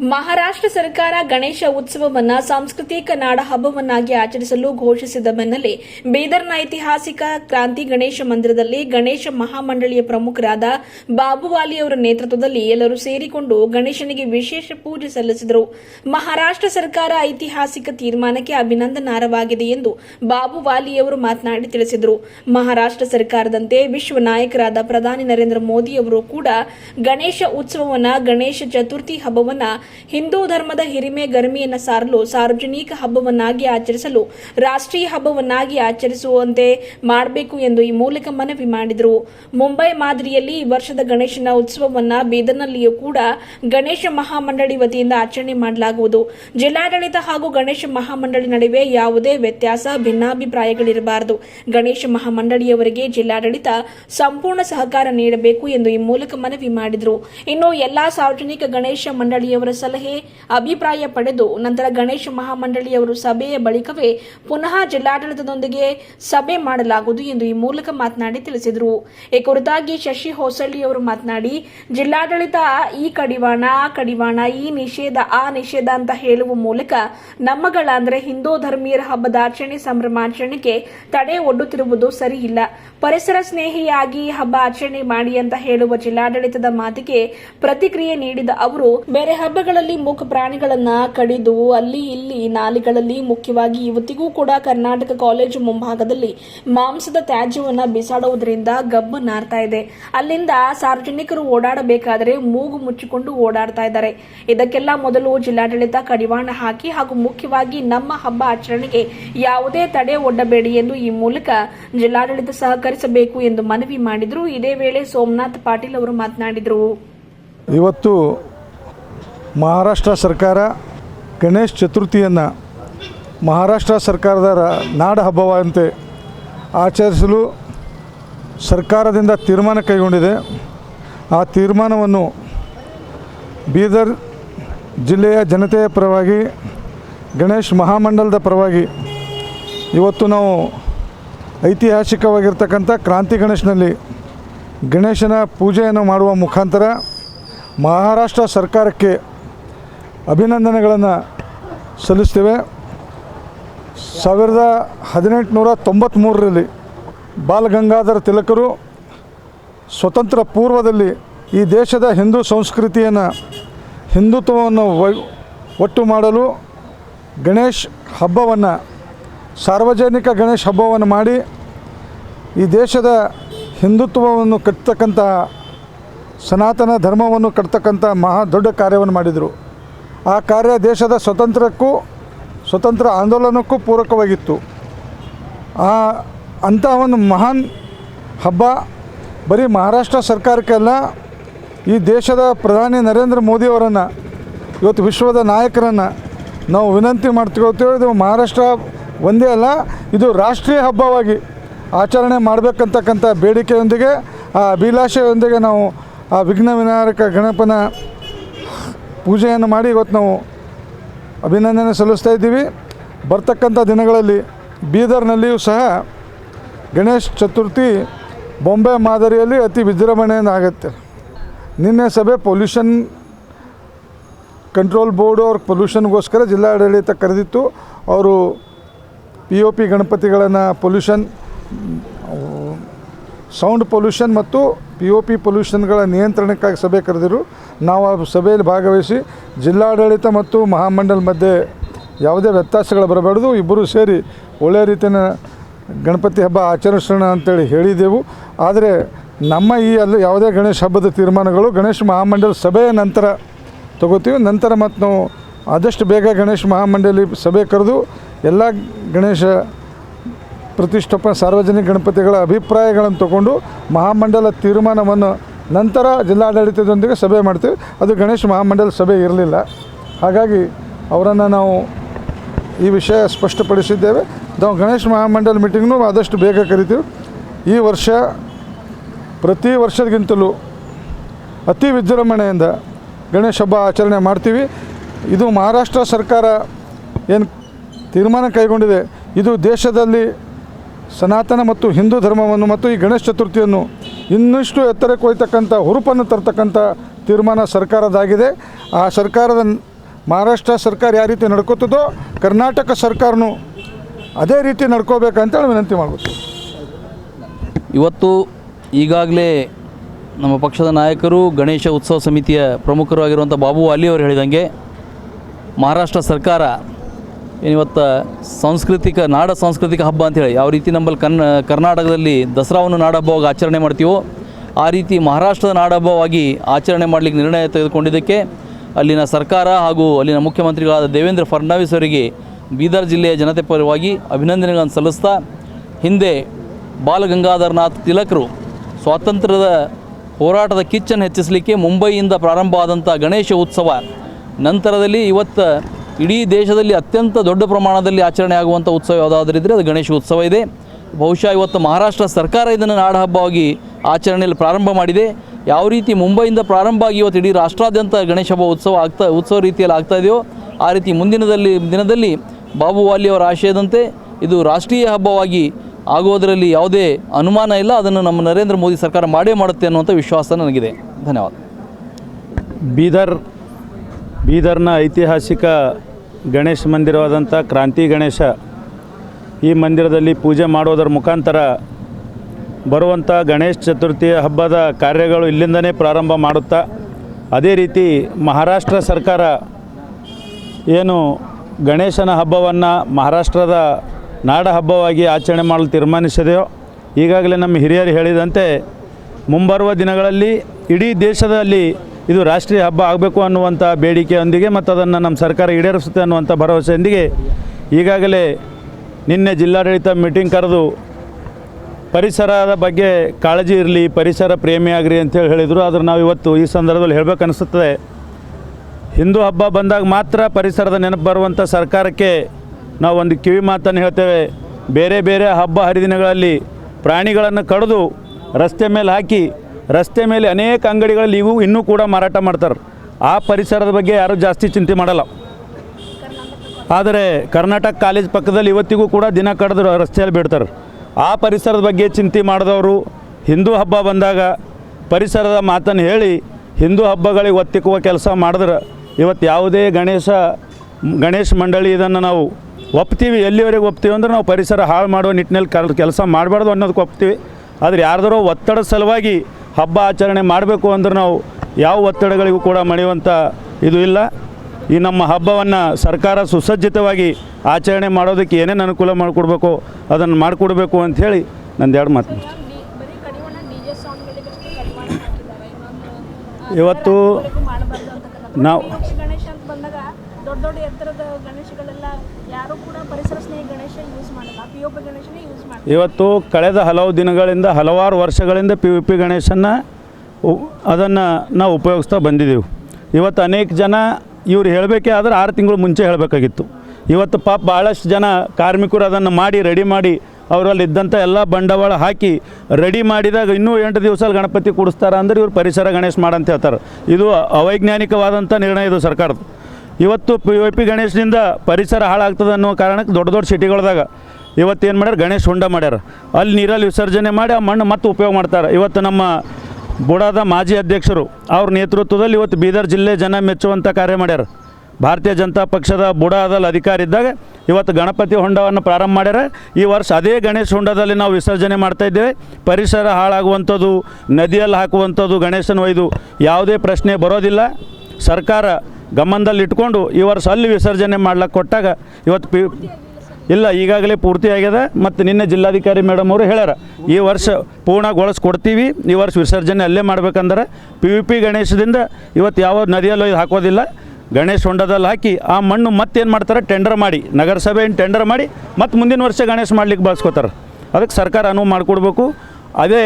ಮಹಾರಾಷ್ಟ್ರ ಸರ್ಕಾರ ಗಣೇಶ ಉತ್ಸವವನ್ನು ಸಾಂಸ್ಕೃತಿಕ ನಾಡ ಹಬ್ಬವನ್ನಾಗಿ ಆಚರಿಸಲು ಘೋಷಿಸಿದ ಬೆನ್ನಲ್ಲೇ ಬೀದರ್ನ ಐತಿಹಾಸಿಕ ಕ್ರಾಂತಿ ಗಣೇಶ ಮಂದಿರದಲ್ಲಿ ಗಣೇಶ ಮಹಾಮಂಡಳಿಯ ಪ್ರಮುಖರಾದ ಬಾಬುವಾಲಿ ಅವರ ನೇತೃತ್ವದಲ್ಲಿ ಎಲ್ಲರೂ ಸೇರಿಕೊಂಡು ಗಣೇಶನಿಗೆ ವಿಶೇಷ ಪೂಜೆ ಸಲ್ಲಿಸಿದರು. ಮಹಾರಾಷ್ಟ್ರ ಸರ್ಕಾರ ಐತಿಹಾಸಿಕ ತೀರ್ಮಾನಕ್ಕೆ ಅಭಿನಂದನಾರ್ಹವಾಗಿದೆ ಎಂದು ಬಾಬುವಾಲಿಯವರು ಮಾತನಾಡಿ ತಿಳಿಸಿದರು. ಮಹಾರಾಷ್ಟ್ರ ಸರ್ಕಾರದಂತೆ ವಿಶ್ವ ನಾಯಕರಾದ ಪ್ರಧಾನಿ ನರೇಂದ್ರ ಮೋದಿ ಅವರು ಕೂಡ ಗಣೇಶ ಉತ್ಸವವನ್ನು ಗಣೇಶ ಚತುರ್ಥಿ ಹಬ್ಬವನ್ನ ಹಿಂದೂ ಧರ್ಮದ ಹಿರಿಮೆ ಗರಿಮೆಯನ್ನು ಸಾರಲು ಸಾರ್ವಜನಿಕ ಹಬ್ಬವನ್ನಾಗಿ ಆಚರಿಸಲು, ರಾಷ್ಟ್ರೀಯ ಹಬ್ಬವನ್ನಾಗಿ ಆಚರಿಸುವಂತೆ ಮಾಡಬೇಕು ಎಂದು ಈ ಮೂಲಕ ಮನವಿ ಮಾಡಿದರು. ಮುಂಬೈ ಮಾದರಿಯಲ್ಲಿ ಈ ವರ್ಷದ ಗಣೇಶನ ಉತ್ಸವವನ್ನ ಬೀದರ್ನಲ್ಲಿಯೂ ಕೂಡ ಗಣೇಶ ಮಹಾಮಂಡಳಿ ವತಿಯಿಂದ ಆಚರಣೆ ಮಾಡಲಾಗುವುದು. ಜಿಲ್ಲಾಡಳಿತ ಹಾಗೂ ಗಣೇಶ ಮಹಾಮಂಡಳಿ ನಡುವೆ ಯಾವುದೇ ವ್ಯತ್ಯಾಸ, ಭಿನ್ನಾಭಿಪ್ರಾಯಗಳಿರಬಾರದು. ಗಣೇಶ ಮಹಾಮಂಡಳಿಯವರಿಗೆ ಜಿಲ್ಲಾಡಳಿತ ಸಂಪೂರ್ಣ ಸಹಕಾರ ನೀಡಬೇಕು ಎಂದು ಈ ಮೂಲಕ ಮನವಿ ಮಾಡಿದರು. ಇನ್ನು ಎಲ್ಲಾ ಸಾರ್ವಜನಿಕ ಗಣೇಶ ಮಂಡಳಿಯವರ ಸಲಹೆ, ಅಭಿಪ್ರಾಯ ಪಡೆದು ನಂತರ ಗಣೇಶ ಮಹಾಮಂಡಳಿಯವರು ಸಭೆಯ ಬಳಿಕವೇ ಪುನಃ ಜಿಲ್ಲಾಡಳಿತದೊಂದಿಗೆ ಸಭೆ ಮಾಡಲಾಗುವುದು ಎಂದು ಈ ಮೂಲಕ ಮಾತನಾಡಿ ತಿಳಿಸಿದರು. ಈ ಕುರಿತಾಗಿ ಶಶಿ ಹೊಸಳ್ಳಿ ಅವರು ಮಾತನಾಡಿ, ಜಿಲ್ಲಾಡಳಿತ ಈ ಕಡಿವಾಣ, ಆ ಕಡಿವಾಣ, ಈ ನಿಷೇಧ, ಆ ನಿಷೇಧ ಅಂತ ಹೇಳುವ ಮೂಲಕ ನಮ್ಮಗಳ ಅಂದ್ರೆ ಹಿಂದೂ ಧರ್ಮೀಯರ ಹಬ್ಬದ ಆಚರಣೆ, ಸಂಭ್ರಮಾಚರಣೆಗೆ ತಡೆ ಒಡ್ಡುತ್ತಿರುವುದು ಸರಿಯಿಲ್ಲ. ಪರಿಸರ ಸ್ನೇಹಿಯಾಗಿ ಹಬ್ಬ ಆಚರಣೆ ಮಾಡಿ ಅಂತ ಹೇಳುವ ಜಿಲ್ಲಾಡಳಿತದ ಮಾತಿಗೆ ಪ್ರತಿಕ್ರಿಯೆ ನೀಡಿದ ಅವರು, ಬೇರೆ ಹಬ್ಬಗಳಲ್ಲಿ ಮೂಕ ಪ್ರಾಣಿಗಳನ್ನ ಕಡಿದು ಅಲ್ಲಿ ಇಲ್ಲಿ ನಾಲಿಗಳಲ್ಲಿ ಮುಖ್ಯವಾಗಿ ಇವತ್ತಿಗೂ ಕೂಡ ಕರ್ನಾಟಕ ಕಾಲೇಜು ಮುಂಭಾಗದಲ್ಲಿ ಮಾಂಸದ ತ್ಯಾಜ್ಯವನ್ನ ಬಿಸಾಡುವುದರಿಂದ ಗಬ್ಬು ನಾರ್ತಾ ಇದೆ. ಅಲ್ಲಿಂದ ಸಾರ್ವಜನಿಕರು ಓಡಾಡಬೇಕಾದರೆ ಮೂಗು ಮುಚ್ಚಿಕೊಂಡು ಓಡಾಡ್ತಾ ಇದ್ದಾರೆ. ಇದಕ್ಕೆಲ್ಲ ಮೊದಲು ಜಿಲ್ಲಾಡಳಿತ ಕಡಿವಾಣ ಹಾಕಿ ಹಾಗೂ ಮುಖ್ಯವಾಗಿ ನಮ್ಮ ಹಬ್ಬ ಆಚರಣೆಗೆ ಯಾವುದೇ ತಡೆ ಒಡ್ಡಬೇಡಿ ಎಂದು ಈ ಮೂಲಕ ಜಿಲ್ಲಾಡಳಿತ ಸಹಕರಿಸಬೇಕು ಎಂದು ಮನವಿ ಮಾಡಿದರು. ಇದೇ ವೇಳೆ ಸೋಮನಾಥ್ ಪಾಟೀಲ್ ಅವರು ಮಾತನಾಡಿದರು. ಇವತ್ತು ಮಹಾರಾಷ್ಟ್ರ ಸರ್ಕಾರ ಗಣೇಶ ಚತುರ್ಥಿಯನ್ನು ಮಹಾರಾಷ್ಟ್ರ ಸರ್ಕಾರದ ನಾಡ ಹಬ್ಬವಂತೆ ಆಚರಿಸಲು ಸರ್ಕಾರದಿಂದ ತೀರ್ಮಾನ ಕೈಗೊಂಡಿದೆ. ಆ ತೀರ್ಮಾನವನ್ನು ಬೀದರ್ ಜಿಲ್ಲೆಯ ಜನತೆಯ ಪರವಾಗಿ, ಗಣೇಶ್ ಮಹಾಮಂಡಲದ ಪರವಾಗಿ ಇವತ್ತು ನಾವು ಐತಿಹಾಸಿಕವಾಗಿರ್ತಕ್ಕಂಥ ಕ್ರಾಂತಿ ಗಣೇಶನಲ್ಲಿ ಗಣೇಶನ ಪೂಜೆಯನ್ನು ಮಾಡುವ ಮುಖಾಂತರ ಮಹಾರಾಷ್ಟ್ರ ಸರ್ಕಾರಕ್ಕೆ ಅಭಿನಂದನೆಗಳನ್ನು ಸಲ್ಲಿಸ್ತೇವೆ. ಸಾವಿರದ ಹದಿನೆಂಟುನೂರ ತೊಂಬತ್ತ್ಮೂರರಲ್ಲಿ ಬಾಲಗಂಗಾಧರ ತಿಲಕರು ಸ್ವತಂತ್ರ ಪೂರ್ವದಲ್ಲಿ ಈ ದೇಶದ ಹಿಂದೂ ಸಂಸ್ಕೃತಿಯನ್ನು ಹಿಂದುತ್ವವನ್ನು ವೈ ಒಟ್ಟು ಮಾಡಲು ಗಣೇಶ್ ಹಬ್ಬವನ್ನು, ಸಾರ್ವಜನಿಕ ಗಣೇಶ್ ಹಬ್ಬವನ್ನು ಮಾಡಿ ಈ ದೇಶದ ಹಿಂದುತ್ವವನ್ನು ಕಟ್ತಕ್ಕಂಥ ಸನಾತನ ಧರ್ಮವನ್ನು ಕಟ್ತಕ್ಕಂಥ ಮಹಾ ದೊಡ್ಡ ಕಾರ್ಯವನ್ನು ಮಾಡಿದರು. ಆ ಕಾರ್ಯ ದೇಶದ ಸ್ವತಂತ್ರಕ್ಕೂ, ಸ್ವತಂತ್ರ ಆಂದೋಲನಕ್ಕೂ ಪೂರಕವಾಗಿತ್ತು. ಆ ಅಂಥ ಒಂದು ಮಹಾನ್ ಹಬ್ಬ ಬರೀ ಮಹಾರಾಷ್ಟ್ರ ಸರ್ಕಾರಕ್ಕೆಲ್ಲ ಈ ದೇಶದ ಪ್ರಧಾನಿ ನರೇಂದ್ರ ಮೋದಿಯವರನ್ನು ಇವತ್ತು ವಿಶ್ವದ ನಾಯಕರನ್ನು ನಾವು ವಿನಂತಿ ಮಾಡ್ತೀವಿ. ಇದು ಮಹಾರಾಷ್ಟ್ರ ಒಂದೇ ಅಲ್ಲ, ಇದು ರಾಷ್ಟ್ರೀಯ ಹಬ್ಬವಾಗಿ ಆಚರಣೆ ಮಾಡಬೇಕಂತಕ್ಕಂಥ ಬೇಡಿಕೆಯೊಂದಿಗೆ, ಆ ಅಭಿಲಾಷೆಯೊಂದಿಗೆ ನಾವು ಆ ವಿಘ್ನ ವಿನಾಯಕ ಗಣಪನ ಪೂಜೆಯನ್ನು ಮಾಡಿ ಇವತ್ತು ನಾವು ಅಭಿನಂದನೆ ಸಲ್ಲಿಸ್ತಾ ಇದ್ದೀವಿ. ಬರ್ತಕ್ಕಂಥ ದಿನಗಳಲ್ಲಿ ಬೀದರ್ನಲ್ಲಿಯೂ ಸಹ ಗಣೇಶ್ ಚತುರ್ಥಿ ಬೊಂಬೆ ಮಾದರಿಯಲ್ಲಿ ಅತಿ ವಿಜೃಂಭಣೆಯಿಂದ ಆಗುತ್ತೆ. ನಿನ್ನೆ ಸಭೆ ಪೊಲ್ಯೂಷನ್ ಕಂಟ್ರೋಲ್ ಬೋರ್ಡು ಅವ್ರ ಪೊಲ್ಯೂಷನ್ಗೋಸ್ಕರ ಜಿಲ್ಲಾಡಳಿತ ಕರೆದಿತ್ತು. ಅವರು ಪಿ ಒ ಪಿ ಗಣಪತಿಗಳನ್ನು ಪೊಲ್ಯೂಷನ್ ಸೌಂಡ್ ಪೊಲ್ಯೂಷನ್ ಮತ್ತು ಪಿ ಒ ಪಿ ಪೊಲ್ಯೂಷನ್ಗಳ ನಿಯಂತ್ರಣಕ್ಕಾಗಿ ಸಭೆ ಕರೆದಿರು. ನಾವು ಆ ಸಭೆಯಲ್ಲಿ ಭಾಗವಹಿಸಿ ಜಿಲ್ಲಾಡಳಿತ ಮತ್ತು ಮಹಾಮಂಡಲ ಮಧ್ಯೆ ಯಾವುದೇ ವ್ಯತ್ಯಾಸಗಳು ಬರಬಾರ್ದು. ಇಬ್ಬರು ಸೇರಿ ಒಳ್ಳೆಯ ರೀತಿಯ ಗಣಪತಿ ಹಬ್ಬ ಆಚರಿಸೋಣ ಅಂತೇಳಿ ಹೇಳಿದೆವು. ಆದರೆ ನಮ್ಮ ಈ ಅಲ್ಲಿ ಯಾವುದೇ ಗಣೇಶ ಹಬ್ಬದ ತೀರ್ಮಾನಗಳು ಗಣೇಶ ಮಹಾಮಂಡಲ ಸಭೆಯ ನಂತರ ತಗೋತೀವಿ. ನಂತರ ಮತ್ತು ನಾವು ಆದಷ್ಟು ಬೇಗ ಗಣೇಶ ಮಹಾಮಂಡಲಿ ಸಭೆ ಕರೆದು ಎಲ್ಲ ಗಣೇಶ ಪ್ರತಿಷ್ಠಾಪನೆ ಸಾರ್ವಜನಿಕ ಗಣಪತಿಗಳ ಅಭಿಪ್ರಾಯಗಳನ್ನು ತಗೊಂಡು ಮಹಾಮಂಡಲ ತೀರ್ಮಾನವನ್ನು ನಂತರ ಜಿಲ್ಲಾಡಳಿತದೊಂದಿಗೆ ಸಭೆ ಮಾಡ್ತೀವಿ. ಅದು ಗಣೇಶ ಮಹಾಮಂಡಲ ಸಭೆ ಇರಲಿಲ್ಲ. ಹಾಗಾಗಿ ಅವರನ್ನು ನಾವು ಈ ವಿಷಯ ಸ್ಪಷ್ಟಪಡಿಸಿದ್ದೇವೆ. ನಾವು ಗಣೇಶ ಮಹಾಮಂಡಲ ಮೀಟಿಂಗ್ನು ಆದಷ್ಟು ಬೇಗ ಕರಿತೀವಿ. ಈ ವರ್ಷ ಪ್ರತಿ ವರ್ಷಕ್ಕಿಂತಲೂ ಅತಿ ವಿಜೃಂಭಣೆಯಿಂದ ಗಣೇಶ ಹಬ್ಬ ಆಚರಣೆ ಮಾಡ್ತೀವಿ. ಇದು ಮಹಾರಾಷ್ಟ್ರ ಸರ್ಕಾರ ಏನು ತೀರ್ಮಾನ ಕೈಗೊಂಡಿದೆ. ಇದು ದೇಶದಲ್ಲಿ ಸನಾತನ ಮತ್ತು ಹಿಂದೂ ಧರ್ಮವನ್ನು ಮತ್ತು ಈ ಗಣೇಶ ಚತುರ್ಥಿಯನ್ನು ಇನ್ನಷ್ಟು ಎತ್ತರಕ್ಕೆ ಒಯ್ತಕ್ಕಂಥ ಹುರುಪನ್ನು ತರ್ತಕ್ಕಂಥ ತೀರ್ಮಾನ ಸರ್ಕಾರದಾಗಿದೆ ಆ ಸರ್ಕಾರದ ಮಹಾರಾಷ್ಟ್ರ ಸರ್ಕಾರ ಯಾವ ರೀತಿ ನಡ್ಕೋತದೋ ಕರ್ನಾಟಕ ಸರ್ಕಾರನೂ ಅದೇ ರೀತಿ ನಡ್ಕೋಬೇಕಂತೇಳಿ ವಿನಂತಿ ಮಾಡ್ಬೋದು. ಇವತ್ತು ಈಗಾಗಲೇ ನಮ್ಮ ಪಕ್ಷದ ನಾಯಕರು ಗಣೇಶ ಉತ್ಸವ ಸಮಿತಿಯ ಪ್ರಮುಖರು ಆಗಿರುವಂಥ ಬಾಬು ಅಲಿ ಅವರು ಹೇಳಿದಂಗೆ ಮಹಾರಾಷ್ಟ್ರ ಸರ್ಕಾರ ಏನಿವತ್ತು ಸಾಂಸ್ಕೃತಿಕ, ನಾಡ ಸಾಂಸ್ಕೃತಿಕ ಹಬ್ಬ ಅಂತೇಳಿ ಯಾವ ರೀತಿ ನಂಬಲ್ಲಿ ಕನ್ನ ಕರ್ನಾಟಕದಲ್ಲಿ ದಸರಾವನ್ನು ನಾಡಹಬ್ಬವಾಗಿ ಆಚರಣೆ ಮಾಡ್ತೀವೋ ಆ ರೀತಿ ಮಹಾರಾಷ್ಟ್ರದ ನಾಡಹಬ್ಬವಾಗಿ ಆಚರಣೆ ಮಾಡಲಿಕ್ಕೆ ನಿರ್ಣಯ ತೆಗೆದುಕೊಂಡಿದ್ದಕ್ಕೆ ಅಲ್ಲಿನ ಸರ್ಕಾರ ಹಾಗೂ ಅಲ್ಲಿನ ಮುಖ್ಯಮಂತ್ರಿಗಳಾದ ದೇವೇಂದ್ರ ಫಡ್ನವೀಸ್ ಅವರಿಗೆ ಬೀದರ್ ಜಿಲ್ಲೆಯ ಜನತೆ ಪರವಾಗಿ ಅಭಿನಂದನೆಗಳನ್ನು ಸಲ್ಲಿಸ್ತಾ ಹಿಂದೆ ಬಾಲಗಂಗಾಧರನಾಥ್ ತಿಲಕರು ಸ್ವಾತಂತ್ರ್ಯದ ಹೋರಾಟದ ಕಿಚ್ಚನ್ನು ಹೆಚ್ಚಿಸಲಿಕ್ಕೆ ಮುಂಬೈಯಿಂದ ಪ್ರಾರಂಭ ಆದಂಥ ಗಣೇಶ ಉತ್ಸವ ನಂತರದಲ್ಲಿ ಇವತ್ತು ಇಡೀ ದೇಶದಲ್ಲಿ ಅತ್ಯಂತ ದೊಡ್ಡ ಪ್ರಮಾಣದಲ್ಲಿ ಆಚರಣೆ ಆಗುವಂಥ ಉತ್ಸವ ಯಾವುದಾದ್ರೂ ಇದ್ದರೆ ಅದು ಗಣೇಶ ಉತ್ಸವ ಇದೆ. ಬಹುಶಃ ಇವತ್ತು ಮಹಾರಾಷ್ಟ್ರ ಸರ್ಕಾರ ಇದನ್ನು ನಾಡಹಬ್ಬವಾಗಿ ಆಚರಣೆಯಲ್ಲಿ ಪ್ರಾರಂಭ ಮಾಡಿದೆ. ಯಾವ ರೀತಿ ಮುಂಬೈಯಿಂದ ಪ್ರಾರಂಭ ಆಗಿ ಇವತ್ತು ಇಡೀ ರಾಷ್ಟ್ರಾದ್ಯಂತ ಗಣೇಶ ಹಬ್ಬ ಉತ್ಸವ ಆಗ್ತಾ, ಉತ್ಸವ ರೀತಿಯಲ್ಲಿ ಆಗ್ತಾ ಇದೆಯೋ, ಆ ರೀತಿ ಮುಂದಿನದಲ್ಲಿ, ದಿನದಲ್ಲಿ ಬಾಬು ವಾಲಿಯವರ ಆಶಯದಂತೆ ಇದು ರಾಷ್ಟ್ರೀಯ ಹಬ್ಬವಾಗಿ ಆಗೋದರಲ್ಲಿ ಯಾವುದೇ ಅನುಮಾನ ಇಲ್ಲ. ಅದನ್ನು ನಮ್ಮ ನರೇಂದ್ರ ಮೋದಿ ಸರ್ಕಾರ ಮಾಡೇ ಮಾಡುತ್ತೆ ಅನ್ನುವಂಥ ವಿಶ್ವಾಸ ನನಗಿದೆ. ಧನ್ಯವಾದ. ಬೀದರ್ ಬೀದರ್ನ ಐತಿಹಾಸಿಕ ಗಣೇಶ ಮಂದಿರವಾದಂಥ ಕ್ರಾಂತಿ ಗಣೇಶ ಈ ಮಂದಿರದಲ್ಲಿ ಪೂಜೆ ಮಾಡೋದರ ಮುಖಾಂತರ ಬರುವಂಥ ಗಣೇಶ ಚತುರ್ಥಿಯ ಹಬ್ಬದ ಕಾರ್ಯಗಳು ಇಲ್ಲಿಂದನೇ ಪ್ರಾರಂಭ ಮಾಡುತ್ತಾ, ಅದೇ ರೀತಿ ಮಹಾರಾಷ್ಟ್ರ ಸರ್ಕಾರ ಏನು ಗಣೇಶನ ಹಬ್ಬವನ್ನು ಮಹಾರಾಷ್ಟ್ರದ ನಾಡ ಹಬ್ಬವಾಗಿ ಆಚರಣೆ ಮಾಡಲು ತೀರ್ಮಾನಿಸಿದೆಯೋ, ಈಗಾಗಲೇ ನಮ್ಮ ಹಿರಿಯರು ಹೇಳಿದಂತೆ ಮುಂಬರುವ ದಿನಗಳಲ್ಲಿ ಇಡೀ ದೇಶದಲ್ಲಿ ಇದು ರಾಷ್ಟ್ರೀಯ ಹಬ್ಬ ಆಗಬೇಕು ಅನ್ನುವಂಥ ಬೇಡಿಕೆಯೊಂದಿಗೆ ಮತ್ತು ಅದನ್ನು ನಮ್ಮ ಸರ್ಕಾರ ಈಡೇರಿಸುತ್ತೆ ಅನ್ನುವಂಥ ಭರವಸೆಯೊಂದಿಗೆ ಈಗಾಗಲೇ ನಿನ್ನೆ ಜಿಲ್ಲಾಡಳಿತ ಮೀಟಿಂಗ್ ಕರೆದು ಪರಿಸರದ ಬಗ್ಗೆ ಕಾಳಜಿ ಇರಲಿ, ಪರಿಸರ ಪ್ರೇಮಿ ಆಗಿರಿ ಅಂತೇಳಿ ಹೇಳಿದರು. ಆದರೆ ನಾವು ಇವತ್ತು ಈ ಸಂದರ್ಭದಲ್ಲಿ ಹೇಳಬೇಕನ್ನಿಸುತ್ತದೆ. ಹಿಂದೂ ಹಬ್ಬ ಬಂದಾಗ ಮಾತ್ರ ಪರಿಸರದ ನೆನಪು ಬರುವಂಥ ಸರ್ಕಾರಕ್ಕೆ ನಾವು ಒಂದು ಕಿವಿ ಮಾತನ್ನು ಹೇಳ್ತೇವೆ. ಬೇರೆ ಬೇರೆ ಹಬ್ಬ ಹರಿದಿನಗಳಲ್ಲಿ ಪ್ರಾಣಿಗಳನ್ನು ಕಡಿದು ರಸ್ತೆ ಮೇಲೆ ಹಾಕಿ ರಸ್ತೆ ಮೇಲೆ ಅನೇಕ ಅಂಗಡಿಗಳಲ್ಲಿ ಇವು ಇನ್ನೂ ಕೂಡ ಮಾರಾಟ ಮಾಡ್ತಾರೆ. ಆ ಪರಿಸರದ ಬಗ್ಗೆ ಯಾರೂ ಜಾಸ್ತಿ ಚಿಂತೆ ಮಾಡಲ್ಲ. ಆದರೆ ಕರ್ನಾಟಕ ಕಾಲೇಜ್ ಪಕ್ಕದಲ್ಲಿ ಇವತ್ತಿಗೂ ಕೂಡ ದಿನ ಕಡ್ದು ರಸ್ತೆಯಲ್ಲಿ ಬಿಡ್ತಾರೆ. ಆ ಪರಿಸರದ ಬಗ್ಗೆ ಚಿಂತೆ ಮಾಡಿದವರು ಹಿಂದೂ ಹಬ್ಬ ಬಂದಾಗ ಪರಿಸರದ ಮಾತನ್ನು ಹೇಳಿ ಹಿಂದೂ ಹಬ್ಬಗಳಿಗೆ ಒತ್ತಿಕ್ಕುವ ಕೆಲಸ ಮಾಡಿದ್ರೆ ಇವತ್ತು ಯಾವುದೇ ಗಣೇಶ ಗಣೇಶ ಮಂಡಳಿ ಇದನ್ನು ನಾವು ಒಪ್ತೀವಿ. ಎಲ್ಲಿವರೆಗೆ ಒಪ್ತೀವಿ ಅಂದ್ರೆ ನಾವು ಪರಿಸರ ಹಾಳು ಮಾಡುವ ನಿಟ್ಟಿನಲ್ಲಿ ಕಲ್, ಕೆಲಸ ಮಾಡಬಾರ್ದು ಅನ್ನೋದಕ್ಕೆ ಒಪ್ತೀವಿ. ಆದರೆ ಯಾರ್ದಾರೋ ಒತ್ತಡ ಸಲುವಾಗಿ ಹಬ್ಬ ಆಚರಣೆ ಮಾಡಬೇಕು ಅಂದ್ರೆ ನಾವು ಯಾವ ಒತ್ತಡಗಳಿಗೂ ಕೂಡ ಮಣಿಯುವಂಥ ಇದು ಇಲ್ಲ. ಈ ನಮ್ಮ ಹಬ್ಬವನ್ನು ಸರ್ಕಾರ ಸುಸಜ್ಜಿತವಾಗಿ ಆಚರಣೆ ಮಾಡೋದಕ್ಕೆ ಏನೇನು ಅನುಕೂಲ ಮಾಡಿಕೊಡ್ಬೇಕು ಅದನ್ನು ಮಾಡಿಕೊಡ್ಬೇಕು ಅಂಥೇಳಿ ನಂದು ಎರಡು ಮಾತು ಇವತ್ತು ಬರೀ ದೊಡ್ಡ ದೊಡ್ಡ ಎತ್ತರದ ಗಣೇಶಗಳೆಲ್ಲ ಯಾರು ಕೂಡ ಪರಿಸರ ಸ್ನೇಹಿ ಗಣೇಶ ಯೂಸ್ ಮಾಡಲ್ಲ. ಪಿ ಒ ಪಿ ಗಣೇಶನೇ ಯೂಸ್ ಮಾಡ್ತಾರೆ. ಇವತ್ತು ಕಳೆದ ಹಲವು ದಿನಗಳಿಂದ, ಹಲವಾರು ವರ್ಷಗಳಿಂದ ಪಿ ಯು ಪಿ ಗಣೇಶನ ಅದನ್ನು ನಾವು ಉಪಯೋಗಿಸ್ತಾ ಬಂದಿದ್ದೀವಿ ಇವತ್ತು ಅನೇಕ ಜನ ಇವ್ರು ಹೇಳಬೇಕೇ ಆದ್ರೆ ಆರು ತಿಂಗಳು ಮುಂಚೆ ಹೇಳಬೇಕಾಗಿತ್ತು. ಇವತ್ತು ಪಾಪ ಭಾಳಷ್ಟು ಜನ ಕಾರ್ಮಿಕರು ಅದನ್ನು ಮಾಡಿ ರೆಡಿ ಮಾಡಿ ಅವರಲ್ಲಿ ಇದ್ದಂಥ ಎಲ್ಲ ಬಂಡವಾಳ ಹಾಕಿ ರೆಡಿ ಮಾಡಿದಾಗ ಇನ್ನೂ ಎಂಟು ದಿವಸ ಗಣಪತಿ ಕೂಡಿಸ್ತಾರೆ ಅಂದ್ರೆ ಇವರು ಪರಿಸರ ಗಣೇಶ ಮಾಡಂತ ಹೇಳ್ತಾರೆ. ಇದು ಅವೈಜ್ಞಾನಿಕವಾದಂಥ ನಿರ್ಣಯ ಇದು ಸರ್ಕಾರದ ಇವತ್ತು ಪಿ ಒ ಪಿ ಗಣೇಶನಿಂದ ಪರಿಸರ ಹಾಳಾಗ್ತದೆ ಅನ್ನೋ ಕಾರಣಕ್ಕೆ ದೊಡ್ಡ ದೊಡ್ಡ ಸಿಟಿಗಳ್ದಾಗ ಏನು ಮಾಡ್ಯಾರ? ಗಣೇಶ ಹೊಂಡ ಮಾಡ್ಯಾರ. ಅಲ್ಲಿ ನೀರಲ್ಲಿ ವಿಸರ್ಜನೆ ಮಾಡಿ ಆ ಮಣ್ಣು ಮತ್ತೆ ಉಪಯೋಗ ಮಾಡ್ತಾರೆ. ಇವತ್ತು ನಮ್ಮ ಬುಡಾದ ಮಾಜಿ ಅಧ್ಯಕ್ಷರು ಅವ್ರ ನೇತೃತ್ವದಲ್ಲಿ ಇವತ್ತು ಬೀದರ್ ಜಿಲ್ಲೆ ಜನ ಮೆಚ್ಚುವಂಥ ಕಾರ್ಯ ಮಾಡ್ಯಾರ. ಭಾರತೀಯ ಜನತಾ ಪಕ್ಷದ ಬುಡಾದಲ್ಲಿ ಅಧಿಕಾರ ಇದ್ದಾಗ ಇವತ್ತು ಗಣಪತಿ ಹೊಂಡವನ್ನು ಪ್ರಾರಂಭ ಮಾಡ್ಯಾರ. ಈ ವರ್ಷ ಅದೇ ಗಣೇಶ ಹೊಂಡದಲ್ಲಿ ನಾವು ವಿಸರ್ಜನೆ ಮಾಡ್ತಾ ಇದ್ದೇವೆ. ಪರಿಸರ ಹಾಳಾಗುವಂಥದ್ದು, ನದಿಯಲ್ಲಿ ಹಾಕುವಂಥದ್ದು ಗಣೇಶನ ಒಯ್ದು ಯಾವುದೇ ಪ್ರಶ್ನೆ ಬರೋದಿಲ್ಲ. ಸರ್ಕಾರ ಗಮನದಲ್ಲಿ ಇಟ್ಕೊಂಡು ಈ ವರ್ಷ ಅಲ್ಲಿ ವಿಸರ್ಜನೆ ಮಾಡ್ಲಿಕ್ಕೆ ಕೊಟ್ಟಾಗ ಇವತ್ತು ಪಿ ಇಲ್ಲ, ಈಗಾಗಲೇ ಪೂರ್ತಿ ಆಗ್ಯದ ಮತ್ತು ನಿನ್ನೆ ಜಿಲ್ಲಾಧಿಕಾರಿ ಮೇಡಮ್ ಅವರು ಹೇಳ್ಯಾರ, ಈ ವರ್ಷ ಪೂರ್ಣಗೊಳಿಸ್ಕೊಡ್ತೀವಿ, ಈ ವರ್ಷ ವಿಸರ್ಜನೆ ಅಲ್ಲೇ ಮಾಡ್ಬೇಕಂದ್ರೆ ಪಿ ಯು ಪಿ ಗಣೇಶದಿಂದ ಇವತ್ತು ಯಾವ ನದಿಯಲ್ಲಿ ಇದು ಹಾಕೋದಿಲ್ಲ, ಗಣೇಶ ಹೊಂಡದಲ್ಲಿ ಹಾಕಿ ಆ ಮಣ್ಣು ಮತ್ತೇನು ಮಾಡ್ತಾರೆ? ಟೆಂಡರ್ ಮಾಡಿ, ನಗರಸಭೆಯಿಂದ ಟೆಂಡರ್ ಮಾಡಿ ಮತ್ತು ಮುಂದಿನ ವರ್ಷ ಗಣೇಶ ಮಾಡ್ಲಿಕ್ಕೆ ಬಳಸ್ಕೋತಾರೆ. ಅದಕ್ಕೆ ಸರ್ಕಾರ ಅನುವು ಮಾಡಿಕೊಡ್ಬೇಕು. ಅದೇ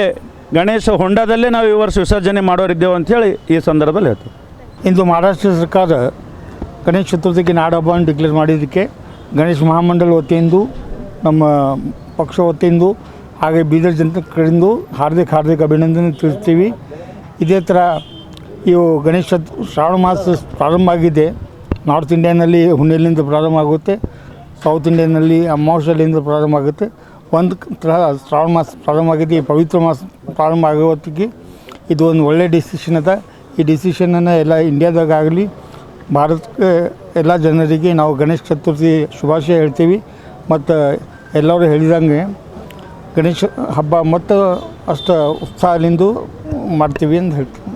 ಗಣೇಶ ಹೊಂಡದಲ್ಲೇ ನಾವು ಈ ವರ್ಷ ವಿಸರ್ಜನೆ ಮಾಡೋರಿದ್ದೇವೆ ಅಂಥೇಳಿ ಈ ಸಂದರ್ಭದಲ್ಲಿ ಹೇಳ್ತೀವಿ ಇಂದು ಮಹಾರಾಷ್ಟ್ರ ಸರ್ಕಾರ ಗಣೇಶ ಚತುರ್ಥಿಗೆ ನಾಡಹಬ್ಬವನ್ನು ಡಿಕ್ಲೇರ್ ಮಾಡಿದ್ದಕ್ಕೆ ಗಣೇಶ ಮಹಾಮಂಡಲ ವತಿಯಿಂದ, ನಮ್ಮ ಪಕ್ಷ ವತಿಯಿಂದ, ಹಾಗೆ ಬೀದರ್ ಜನತೆ ಕಡೆಯಿಂದ ಹಾರ್ದಿಕ ಹಾರ್ದಿಕ ಅಭಿನಂದನೆ ತಿಳಿಸ್ತೀವಿ. ಇದೇ ಥರ ಇವು ಗಣೇಶ ಶ್ರಾವಣ ಮಾಸ ಪ್ರಾರಂಭ ಆಗಿದೆ. ನಾರ್ತ್ ಇಂಡಿಯಾನಲ್ಲಿ ಹುಣ್ಣಿಲಿಂದ ಪ್ರಾರಂಭ ಆಗುತ್ತೆ. ಸೌತ್ ಇಂಡಿಯಾನಲ್ಲಿ ಅಮಾವಾಸ್ಯಲಿಂದ ಪ್ರಾರಂಭ ಆಗುತ್ತೆ. ಒಂದು ತರಹ ಶ್ರಾವಣ ಮಾಸ ಪ್ರಾರಂಭ ಆಗಿದೆ. ಈ ಪವಿತ್ರ ಮಾಸ ಪ್ರಾರಂಭ ಆಗೋ ಹೊತ್ತಿಗೆ ಇದು ಒಂದು ಒಳ್ಳೆಯ ಡಿಸಿಷನ್ ಅದ. ಈ ಡಿಸಿಷನನ್ನು ಎಲ್ಲ ಇಂಡಿಯಾದಾಗಲಿ ಭಾರತಕ್ಕೆ ಎಲ್ಲ ಜನರಿಗೆ ನಾವು ಗಣೇಶ ಚತುರ್ಥಿ ಶುಭಾಶಯ ಹೇಳ್ತೀವಿ. ಮತ್ತು ಎಲ್ಲರೂ ಹೇಳಿದಂಗೆ ಗಣೇಶ ಹಬ್ಬ ಮತ್ತು ಅಷ್ಟು ಉತ್ಸಾಹದಿಂದ ಮಾಡ್ತೀವಿ ಅಂತ ಹೇಳ್ತೀವಿ.